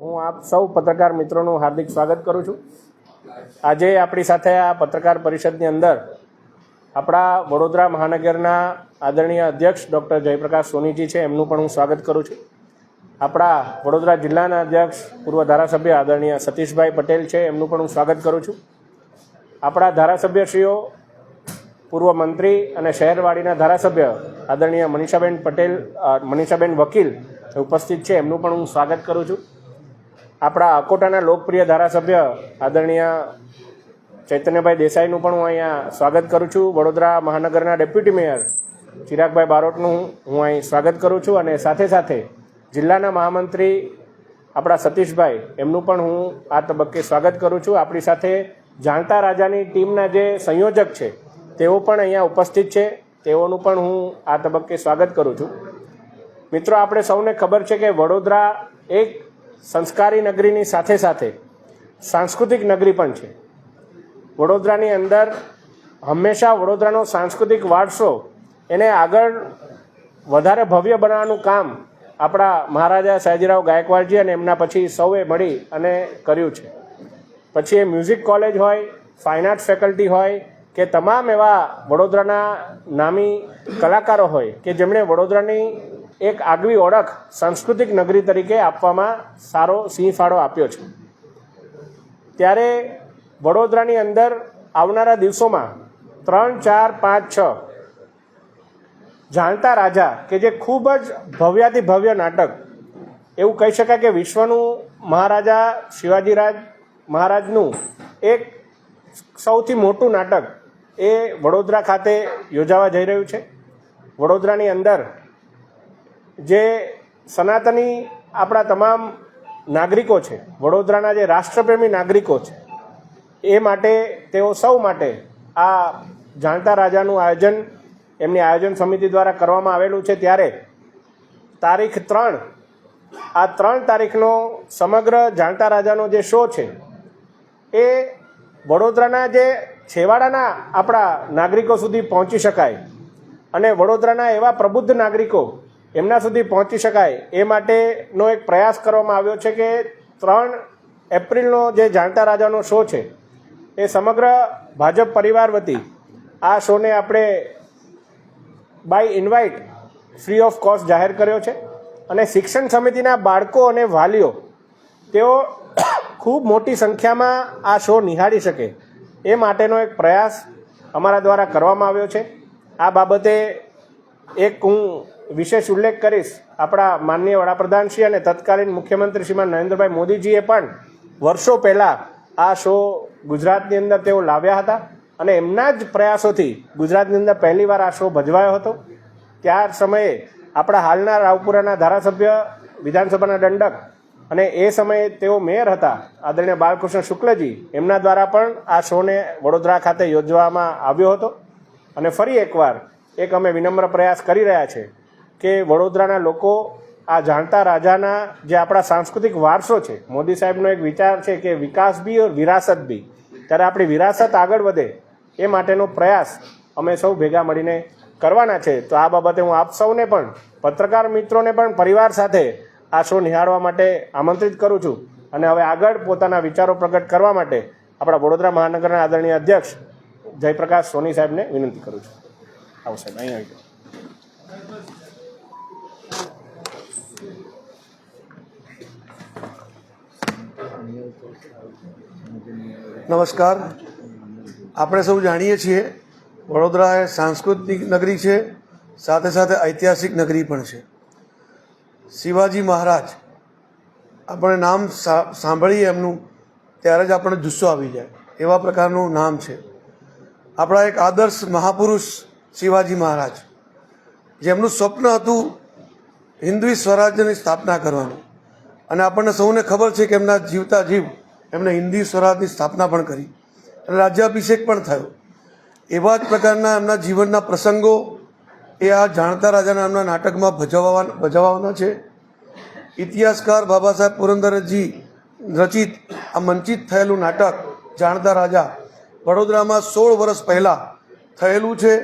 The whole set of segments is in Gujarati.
હું આપ સૌ પત્રકાર મિત્રોનું હાર્દિક સ્વાગત કરું છું. આજે આપણી સાથે આ પત્રકાર પરિષદની અંદર આપણા વડોદરા મહાનગરના આદરણીય અધ્યક્ષ ડૉક્ટર જયપ્રકાશ સોનીજી છે, એમનું પણ હું સ્વાગત કરું છું. આપણા વડોદરા જિલ્લાના અધ્યક્ષ, પૂર્વ ધારાસભ્ય આદરણીય સતીશભાઈ પટેલ છે, એમનું પણ હું સ્વાગત કરું છું. આપણા ધારાસભ્યશ્રીઓ, પૂર્વ મંત્રી અને શહેરવાડીના ધારાસભ્ય આદરણીય મનીષાબેન પટેલ મનીષાબેન વકીલ ઉપસ્થિત છે, એમનું પણ હું સ્વાગત કરું છું. આપણા અકોટાના લોકપ્રિય ધારાસભ્ય આદરણીય ચૈતન્યભાઈ દેસાઈનું પણ હું અહીંયા સ્વાગત કરું છું. વડોદરા મહાનગરના ડેપ્યુટી મેયર ચિરાગભાઈ બારોટનું હું અહીં સ્વાગત કરું છું અને સાથે સાથે જિલ્લાના મહામંત્રી આપણા સતીશભાઈ, એમનું પણ હું આ તબક્કે સ્વાગત કરું છું. આપણી સાથે જાણતા રાજાની ટીમના જે સંયોજક છે, તેઓ પણ અહીંયા ઉપસ્થિત છે. તેઓનું પણ હું આ તબક્કે સ્વાગત કરું છું. મિત્રો, આપણે સૌને ખબર છે કે વડોદરા એક સંસ્કારી નગરીની સાથે સાથે સાંસ્કૃતિક નગરી પણ છે. વડોદરાની અંદર હંમેશા વડોદરાનો સાંસ્કૃતિક વારસો એને આગળ વધારે ભવ્ય બનાવવાનું કામ આપણા મહારાજા સયાજીરાવ ગાયકવાડજી અને એમના પછી સૌએ મળી અને કર્યું છે. પછી એ મ્યુઝિક કોલેજ હોય, ફાઇન આર્ટ ફેકલ્ટી હોય કે તમામ એવા વડોદરાના નામી કલાકારો હોય કે જેમણે વડોદરાની એક આગવી ઓળખ સાંસ્કૃતિક નગરી તરીકે આપવામાં સારો સિંહ ફાળો આપ્યો છે. ત્યારે વડોદરાની અંદર આવનારા દિવસોમાં ત્રણ, ચાર, પાંચ, છ જાણતા રાજા કે જે ખૂબ જ ભવ્યાતિ ભવ્ય નાટક, એવું કહી શકાય કે વિશ્વનું મહારાજા શિવાજીરાજ મહારાજનું એક સૌથી મોટું નાટક એ વડોદરા ખાતે યોજાવા જઈ રહ્યું છે. વડોદરાની અંદર જે સનાતની આપણા તમામ નાગરિકો છે, વડોદરાના જે રાષ્ટ્રપ્રેમી નાગરિકો છે, એ માટે, તેઓ સૌ માટે આ જાણતા રાજાનું આયોજન, એમની આયોજન સમિતિ દ્વારા કરવામાં આવેલું છે. ત્યારે તારીખ ત્રણ, આ ત્રણ તારીખનો સમગ્ર જાણતા રાજાનો જે શો છે, એ વડોદરાના જે છેવાડાના આપણા નાગરિકો સુધી પહોંચી શકાય અને વડોદરાના એવા પ્રબુદ્ધ નાગરિકો એમના સુધી પહોંચી શકાય એ માટેનો એક પ્રયાસ કરવામાં આવ્યો છે કે ત્રણ એપ્રિલનો જે જાણતા રાજાનો શો છે, એ સમગ્ર ભાજપ પરિવાર વતી આ શોને આપણે by invite free of cost જાહેર કર્યો છે અને શિક્ષણ સમિતિના બાળકો અને વાલીઓ, તેઓ ખૂબ મોટી સંખ્યામાં આ શો નિહાળી શકે એ માટેનો એક પ્રયાસ અમારા દ્વારા કરવામાં આવ્યો છે. આ બાબતે એક હું વિશેષ ઉલ્લેખ કરીશ આપણા માનનીય વડાપ્રધાનશ્રી અને તત્કાલીન મુખ્યમંત્રી શ્રીમાન નરેન્દ્રભાઈ મોદીજીએ પણ વર્ષો પહેલાં આ શો ગુજરાતની અંદર તેઓ લાવ્યા હતા અને એમના જ પ્રયાસોથી ગુજરાતની અંદર પહેલીવાર આ શો ભજવાયો હતો. ત્યાર સમયે આપણા હાલના રાવપુરાના ધારાસભ્ય, વિધાનસભાના દંડક અને એ સમયે તેઓ મેયર હતા, આદરણીય બાલકૃષ્ણ શુક્લજી, એમના દ્વારા પણ આ શોને વડોદરા ખાતે યોજવામાં આવ્યો હતો. અને ફરી એકવાર એક અમે વિનમ્ર પ્રયાસ કરી રહ્યા છે. કે વડોદરાના લોકો આ જાણતા રાજાના જે આપણા સાંસ્કૃતિક વારસો છે, મોદી સાહેબનો એક વિચાર છે કે વિકાસ બી ઓર વિરાસત બી. ત્યારે આપણી વિરાસત આગળ વધે એ માટેનો પ્રયાસ અમે સૌ ભેગા મળીને કરવાના છે. તો આ બાબતે હું આપ સૌને પણ, પત્રકાર મિત્રોને પણ, પરિવાર સાથે આ શો નિહાળવા માટે આમંત્રિત કરું છું. અને હવે આગળ પોતાના વિચારો પ્રગટ કરવા માટે આપણા વડોદરા મહાનગરના આદરણીય અધ્યક્ષ જયપ્રકાશ સોની સાહેબને વિનંતી કરું છું. આવો સાહેબ અહીં આવી નમસ્કાર. આપણે સૌ જાણીએ છીએ વડોદરા એ સાંસ્કૃતિક નગરી છે, સાથે સાથે ઐતિહાસિક નગરી પણ છે. શિવાજી મહારાજ, આપણે નામ સાંભળીએ એમનું, ત્યારે જ આપણને જુસ્સો આવી જાય, એવા પ્રકારનું નામ છે. આપણા એક આદર્શ મહાપુરુષ શિવાજી મહારાજ, જેમનું સ્વપ્ન હતું હિન્દવી સ્વરાજ્યની સ્થાપના કરવાનું. અને આપણને સૌને ખબર છે કે એમના જીવતા જીવ એમણે હિન્દી સ્વરાજની સ્થાપના પણ કરી. અને રાજ્યાભિષેક પણ થયો. એવા જ પ્રકારના એમના જીવનના પ્રસંગો એ આ જાણતા રાજાના એમના નાટકમાં ભજવવા ભજવવાના છે. ઇતિહાસકાર બાબા સાહેબ પુરંદરજી રચિત આ મંચિત થયેલું નાટક જાણતા રાજા વડોદરામાં સોળ વર્ષ પહેલાં થયેલું છે.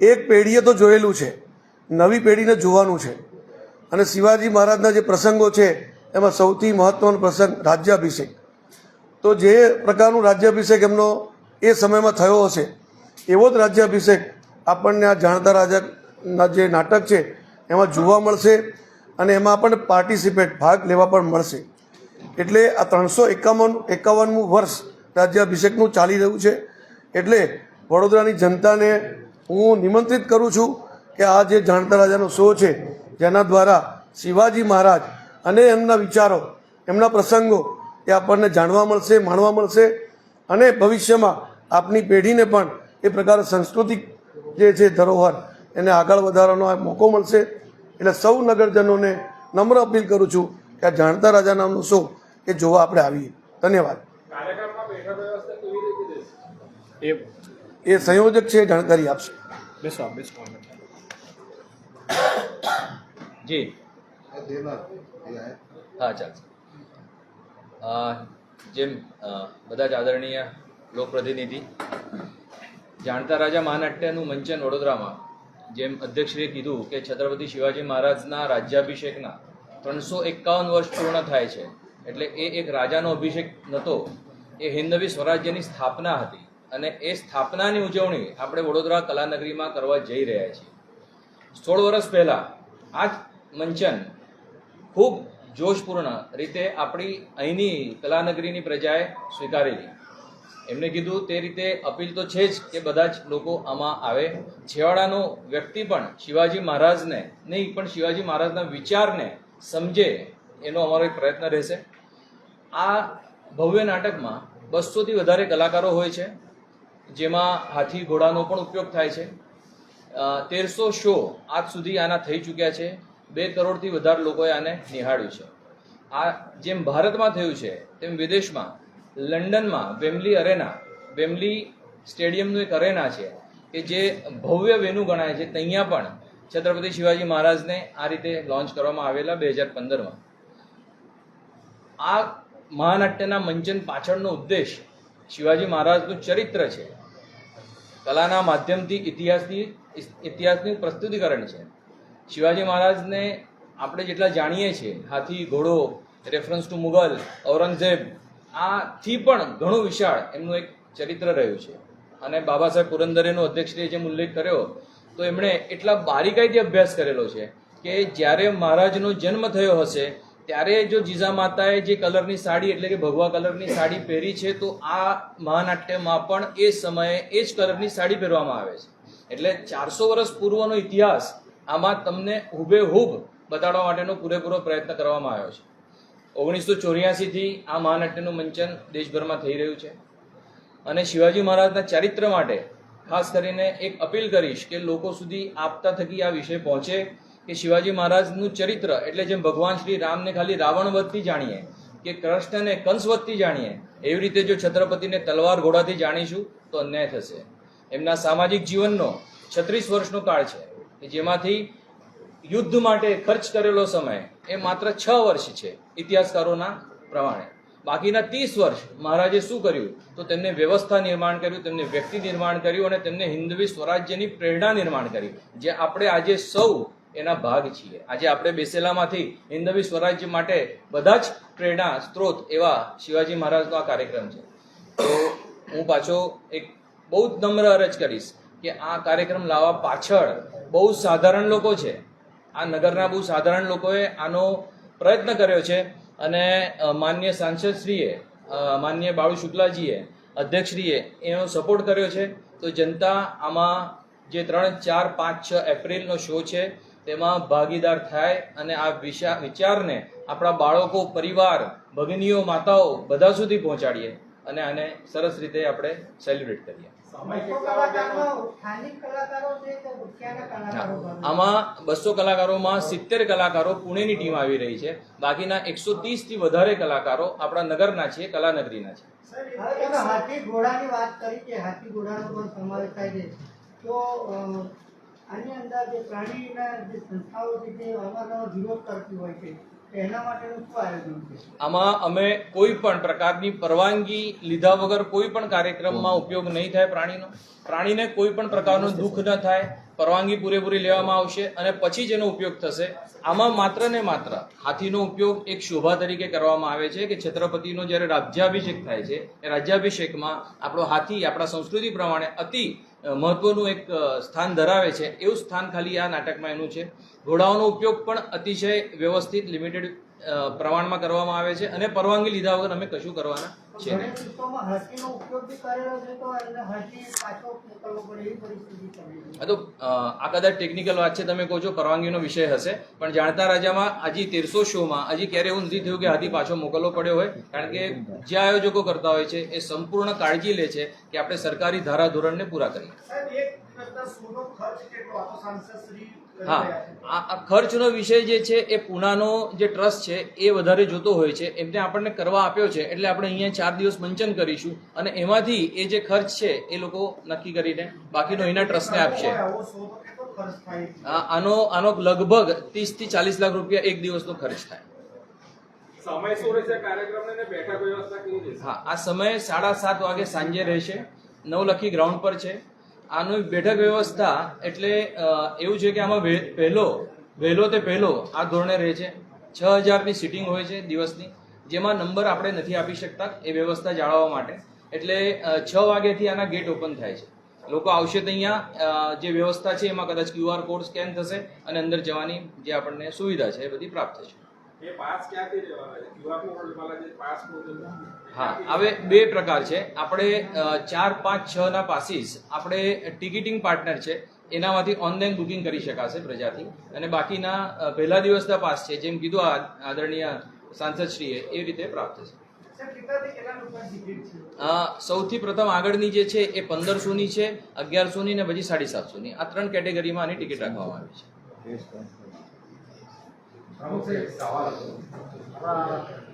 એક પેઢીએ તો જોયેલું છે. નવી પેઢીને જોવાનું છે. અને શિવાજી મહારાજના જે પ્રસંગો છે, એમાં સૌથી મહત્વનો પ્રસંગ રાજ્યાભિષેક. તો જે પ્રકારનું રાજ્યાભિષેક એમનો એ સમયમાં થયો હશે, એવો જ રાજ્યાભિષેક આપણને આ જાણતા રાજાના જે નાટક છે, એમાં જોવા મળશે અને એમાં આપણને પાર્ટિસિપેટ ભાગ લેવા પણ મળશે. એટલે આ ત્રણસો એકાવન, એકાવનમું વર્ષ રાજ્યાભિષેકનું ચાલી રહ્યું છે. એટલે વડોદરાની જનતાને હું નિમંત્રિત કરું છું કે આ જે જાણતા રાજાનો શો છે જેના દ્વારા શિવાજી મહારાજ અને એમના વિચારો એમના પ્રસંગો એ આપણને જાણવા મળશે માણવા મળશે અને ભવિષ્યમાં આપની પેઢીને પણ એ પ્રકાર સાંસ્કૃતિક જે છે ધરોહર એને આગળ વધારવાનો આ મોકો મળશે. એટલે સૌ નગરજનોને નમ્ર અપીલ કરું છું કે આ જાણતા રાજા નામનો શો એ જોવા આપણે આવીએ. ધન્યવાદ. એ એ સંયોજક છે એ જાણકારી આપશે. બેસો બેસો. જી. હા. ચાલશે જેમ બધા જ આદરણીય લોકપ્રતિનિધિ જાણતા રાજા મહાનાટ્યનું મંચન વડોદરામાં જેમ અધ્યક્ષશ્રીએ કીધું કે છત્રપતિ શિવાજી મહારાજના રાજ્યાભિષેકના ત્રણસો એકાવન વર્ષ પૂર્ણ થાય છે એટલે એ એક રાજાનો અભિષેક નહોતો એ હિન્દવી સ્વરાજ્યની સ્થાપના હતી અને એ સ્થાપનાની ઉજવણી આપણે વડોદરા કલાનગરીમાં કરવા જઈ રહ્યા છીએ. સોળ વર્ષ પહેલાં આ જ મંચન. ખૂબ જોશપૂર્ણ રીતે આપણી અહીંની કલાનગરીની પ્રજાએ સ્વીકારેલી. એમને કીધું તે રીતે અપીલ તો છે જ કે બધા જ લોકો આમાં આવે. છેવાડાનો વ્યક્તિ પણ શિવાજી મહારાજને નહીં, પણ શિવાજી મહારાજના વિચારને સમજે એનો અમારો એક પ્રયત્ન રહેશે. આ ભવ્ય નાટકમાં બસોથી વધારે કલાકારો હોય છે, જેમાં હાથી ઘોડાનો પણ ઉપયોગ થાય છે. તેરસો શો આજ સુધી આના થઈ ચૂક્યા છે. બે કરોડથી વધારે લોકોએ આને નિહાળ્યું છે. આ જેમ ભારતમાં થયું છે, તેમ વિદેશમાં, લંડનમાં વેમલી અરેના વેમલી સ્ટેડિયમનું એક અરેના છે, કે જે ભવ્ય વેનુ ગણાય છે, ત્યાં પણ છત્રપતિ શિવાજી મહારાજને આ રીતે લોન્ચ કરવામાં આવેલા બે હજાર પંદરમાં. આ મહાનાટ્યના મંચન પાછળનો ઉદ્દેશ શિવાજી મહારાજનું ચરિત્ર છે. કલાના માધ્યમથી ઇતિહાસની, ઇતિહાસનું પ્રસ્તુતિકરણ છે. શિવાજી મહારાજને આપણે જેટલા જાણીએ છીએ, હાથી, ઘોડો રેફરન્સ ટુ મુગલ, ઔરંગઝેબ, આથી પણ ઘણું વિશાળ એમનું એક ચરિત્ર રહ્યું છે. અને બાબા સાહેબ પુરંદરેનો અધ્યક્ષશ્રીએ જેમ ઉલ્લેખ કર્યો, તો એમણે એટલા બારીકાઈથી અભ્યાસ કરેલો છે કે જ્યારે મહારાજનો જન્મ થયો હશે, ત્યારે જો જીજા માતાએ જે કલરની સાડી, એટલે કે ભગવા કલરની સાડી પહેરી છે, તો આ મહાનાટ્યમાં પણ એ સમયે એ જ કલરની સાડી પહેરવામાં આવે છે. એટલે ચારસો વર્ષ પૂર્વનો ઇતિહાસ આમાં તમને હુબેહૂબ બતાડવા માટેનો પૂરેપૂરો પ્રયત્ન કરવામાં આવ્યો છે. ઓગણીસો ચોર્યાસીથી આ મહાનાટ્યનું મંચન દેશભરમાં થઈ રહ્યું છે. અને શિવાજી મહારાજના ચારિત્ર માટે ખાસ કરીને એક અપીલ કરીશ કે લોકો સુધી આપતા થકી આ વિષય પહોંચે કે શિવાજી મહારાજનું ચરિત્ર એટલે જેમ ભગવાન શ્રી રામને ખાલી રાવણવતથી જાણીએ કે કૃષ્ણને કંસવતથી જાણીએ, એવી રીતે જો છત્રપતિને તલવાર ઘોડાથી જાણીશું તો અન્યાય થશે. એમના સામાજિક જીવનનો છત્રીસ વર્ષનો કાળ છે. જેમાંથી યુદ્ધ માટે ખર્ચ કરેલો સમય એ માત્ર છ વર્ષ છે, ઇતિહાસકારોના પ્રમાણે. બાકીના ત્રીસ વર્ષ મહારાજે શું કર્યું? તો તેમને વ્યવસ્થા નિર્માણ કર્યું, તેમને વ્યક્તિ નિર્માણ કર્યું અને તેમને હિન્દવી સ્વરાજ્યની પ્રેરણા નિર્માણ કરી, જે આપણે આજે સૌ એના ભાગ છીએ. આજે આપણે બેસેલામાંથી હિન્દવી સ્વરાજ્ય માટે બધા જ પ્રેરણા, સ્ત્રોત એવા શિવાજી મહારાજનો આ કાર્યક્રમ છે. તો હું પાછો એક બહુ જ નમ્ર અરજ કરીશ કે આ કાર્યક્રમ લાવવા પાછળ બહુ સાધારણ લોકો છે. આ નગરના બહુ સાધારણ લોકોએ આનો પ્રયત્ન કર્યો છે અને માન્ય સાંસદશ્રીએ માન્ય બાળુ શુક્લાજીએ, અધ્યક્ષશ્રીએ એનો સપોર્ટ કર્યો છે. તો જનતા આમાં જે ત્રણ, ચાર, પાંચ, છ એપ્રિલનો શો છે, તેમાં ભાગીદાર થાય અને આ વિશા, વિચારને આપણા બાળકો, પરિવાર, ભગનીઓ, માતાઓ બધા સુધી પહોંચાડીએ અને આને સરસ રીતે આપણે સેલિબ્રેટ કરીએ. આમાં બસો કલાકારોમાં સિત્તેર કલાકારો પુણેની ટીમ આવી રહી છે. બાકીના એકસો થી વધારે કલાકારો આપણા નગરના છે કલાનગરીના છે હાથી ઘોડાની વાત કરી કે હાથી ઘોડાનો પણ સમાવેશ થાય છે. તો આની અંદર જે પ્રાણીના જે સંસ્થાઓ છે તે અમારો વિરોધ કરતી હોય છે. આમાં અમે કોઈ પણ પ્રકારની પરવાનગી લીધા વગર કોઈ પણ કાર્યક્રમમાં ઉપયોગ નહીં થાય પ્રાણીનો. પ્રાણીને કોઈ પણ પ્રકારનું દુઃખ ન થાય, પરવાનગી પૂરેપૂરી લેવામાં આવશે અને પછી જ એનો ઉપયોગ થશે. આમાં માત્ર ને માત્ર હાથીનો ઉપયોગ એક શોભા તરીકે કરવામાં આવે છે કે છત્રપતિનો જ્યારે રાજ્યાભિષેક થાય છે, એ રાજ્યાભિષેકમાં આપણો હાથી આપણા સંસ્કૃતિ પ્રમાણે અતિ મહત્વનું એક સ્થાન ધરાવે છે. એવું સ્થાન ખાલી આ નાટકમાં એનું છે. ઘોડાઓનો ઉપયોગ પણ અતિશય વ્યવસ્થિત લિમિટેડ પ્રમાણમાં કરવામાં આવે છે અને પરવાનગી લીધા વગર અમે કશું કરવાના છે છે તો. આ કદાચ ટેકનિકલ વાત છે તમે કહો છો પરવાનગીનો વિષય હશે પણ જાણતા રાજામાં હજી તેરસો શોમાં હજી ક્યારે એવું નથી થયું કે હાથી પાછો મોકલવો પડ્યો હોય કારણ કે જે આયોજકો કરતા હોય છે એ સંપૂર્ણ કાળજી લે છે કે આપણે સરકારી ધારા ધોરણને પૂરા કરીએ. હા આ આ ખર્ચનો વિષય જે છે એ પૂનાનો જે ટ્રસ્ટ છે એ વધારે જોતો હોય છે. એમને આપણને કરવા આપ્યો છે એટલે આપણે અહીંયા ચાર દિવસ મંચન કરીશું. અને એમાંથી એ જે ખર્ચ છે એ લોકો નક્કી કરીને બાકીનો એના ટ્રસ્ટને આપશે. આનો આનો લગભગ ત્રીસથી ચાલીસ લાખ રૂપિયા એક દિવસનો ખર્ચ થાય. હા આ સમય સાડા સાત વાગે સાંજે રહેશે. નવલખી ગ્રાઉન્ડ પર છે. આનું બેઠક વ્યવસ્થા એટલે એવું છે કે આમાં પહેલો વહેલો તે પહેલો આ ધોરણે રહે છે. છ હજારની સિટિંગ હોય છે દિવસની, જેમાં નંબર આપણે નથી આપી શકતા એ વ્યવસ્થા જાળવવા માટે. એટલે છ વાગ્યાથી આના ગેટ ઓપન થાય છે. લોકો આવશે તો અહીંયા જે વ્યવસ્થા છે એમાં કદાચ ક્યુઆર કોડ સ્કેન થશે અને અંદર જવાની જે આપણને સુવિધા છે એ બધી પ્રાપ્ત થશે. એ પાસ ક્યાંથી લેવાના છે? ક્યુઆર કોડ કોડ હા હવે બે પ્રકાર છે. આપણે ચાર પાંચ છ ના પાસીસ આપણે ટિકિટિંગ પાર્ટનર છે એનામાંથી ઓનલાઈન બુકિંગ કરી શકાશે પ્રજાથી. અને બાકીના પહેલા દિવસના પાસ છે જેમ કીધું આ આદરણીય સાંસદશ્રીએ એ રીતે પ્રાપ્ત થશે. સૌથી પ્રથમ આગળની જે છે એ પંદરસોની છે અગિયારસોની ને પછી સાડી સાતસોની આ ત્રણ કેટેગરીમાં આની ટિકિટ રાખવામાં આવી છે.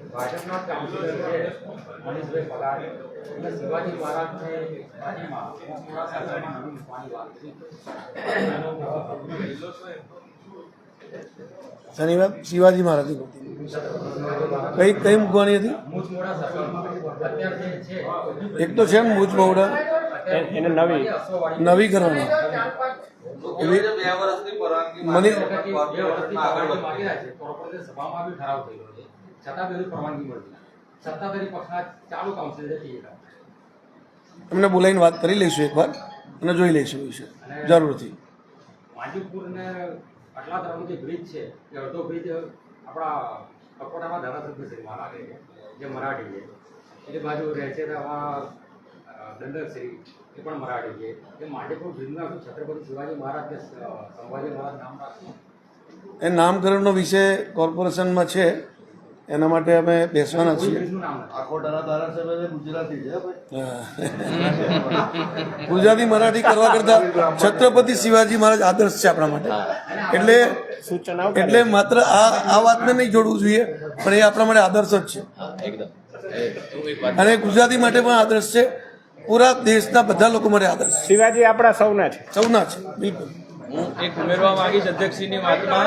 ભાજપના કાઉન્સિલર છે મનીષભાઈ પગાર એટલે શિવાજી મહારાજને નવી વાત. એનો શનિવાર શિવાજી મહારાજ કઈ કઈ મૂકવાની હતી? એક તો છે ને મૂછ બહુડા એને નવી. નવી કરવાની. એવી બે પરવાનગી મળતી. સત્તાધારી પક્ષના ચાલુ કાઉન્સિલર છે એ એમને બોલાવીને વાત કરી લઈશું એકવાર અને જોઈ લઈશું વિશે. જરૂરથી. માજીપુર આટલા તરફનો જે બ્રિજ છે એ અડધો બ્રિજ આપણા કપોટામાં ધારાસભ્ય શ્રીમાં લાગે છે જે મરાઠી છે. એ બાજુ રહે છે દંડકશ્રી એ પણ મરાઠી છે. એ માજીપુર બ્રિજનું આખું છત્રપતિ શિવાજી મહારાજ કે સંભાજી મહારાજ નામ રાખશું એ નામકરણનો વિષય કોર્પોરેશનમાં છે. એના માટે અમે બેસવાના છીએ. ગુજરાતી મરાઠી કરવા કરતા છત્રપતિ શિવાજી મહારાજ આદર્શ છે આપણા માટે. એટલે સૂચન એટલે માત્ર આ આ વાતને નહીં જોડવું જોઈએ પણ એ આપણા માટે આદર્શ જ છે. અને ગુજરાતી માટે પણ આદર્શ છે. પૂરા દેશના બધા લોકો માટે આદર્શ શિવાજી આપણા સૌના છે. સૌના છે બિલકુલ. હું એક ઉમેરવા માંગીશ અધ્યક્ષની વાતમાં.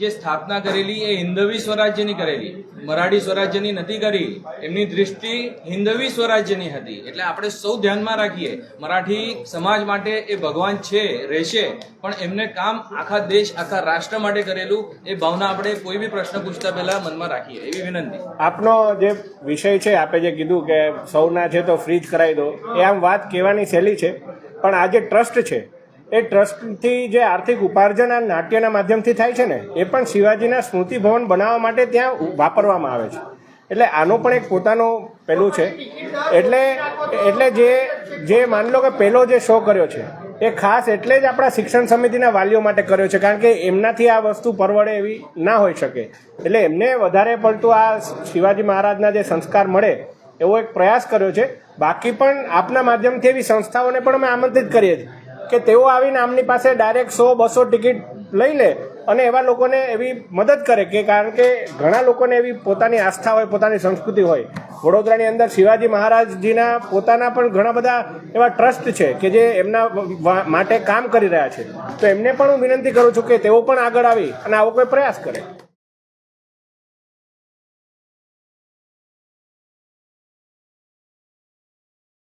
જે સ્થાપના કરેલી એ હિન્દવી સ્વરાજ્યની કરેલી. મરાઠી સ્વરાજ્યની નથી કરી, એમની દૃષ્ટિ હિન્દવી સ્વરાજ્યની હતી. એટલે આપણે સૌ ધ્યાનમાં રાખીએ, મરાઠી સમાજ માટે એ ભગવાન છે, રહેશે, પણ એમને કામ આખા દેશ, આખા રાષ્ટ્ર માટે કરેલું એ ભાવના આપણે કોઈ બી પ્રશ્ન પૂછતા પહેલા મનમાં રાખીએ. એવી વિનંતી. આપનો જે વિષય છે, આપે જે કીધું કે સૌના છે તો ફ્રીજ કરાવી દો, એ આમ વાત કહેવાની સહેલી છે, પણ આ જે ટ્રસ્ટ છે એ ટ્રસ્ટથી જે આર્થિક ઉપાર્જન આ નાટ્યના માધ્યમથી થાય છે ને, એ પણ શિવાજીના સ્મૃતિ ભવન બનાવવા માટે ત્યાં વાપરવામાં આવે છે. એટલે આનો પણ એક પોતાનો પેલું છે. એટલે એટલે જે જે માની લો કે પહેલો જે શો કર્યો છે, એ ખાસ એટલે જ આપણા શિક્ષણ સમિતિના વાલીઓ માટે કર્યો છે, કારણ કે એમનાથી આ વસ્તુ પરવડે એવી ના હોઈ શકે. એટલે એમને વધારે પડતું આ શિવાજી મહારાજના જે સંસ્કાર મળે, એવો એક પ્રયાસ કર્યો છે. બાકી પણ આપના માધ્યમથી એવી સંસ્થાઓને પણ અમે આમંત્રિત કરીએ છીએ. કે તેઓ આવીને આમની પાસે ડાયરેક્ટ સો, બસો ટિકિટ લઈ લે અને એવા લોકોને એવી મદદ કરે કે કારણ કે ઘણા લોકોને એવી પોતાની આસ્થા હોય, પોતાની સંસ્કૃતિ હોય. વડોદરાની અંદર શિવાજી મહારાજજીના પોતાના પણ ઘણા બધા એવા ટ્રસ્ટ છે કે જે એમના માટે કામ કરી રહ્યા છે. તો એમને પણ હું વિનંતી કરું છું કે તેઓ પણ આગળ આવી અને આવો કોઈ પ્રયાસ કરે.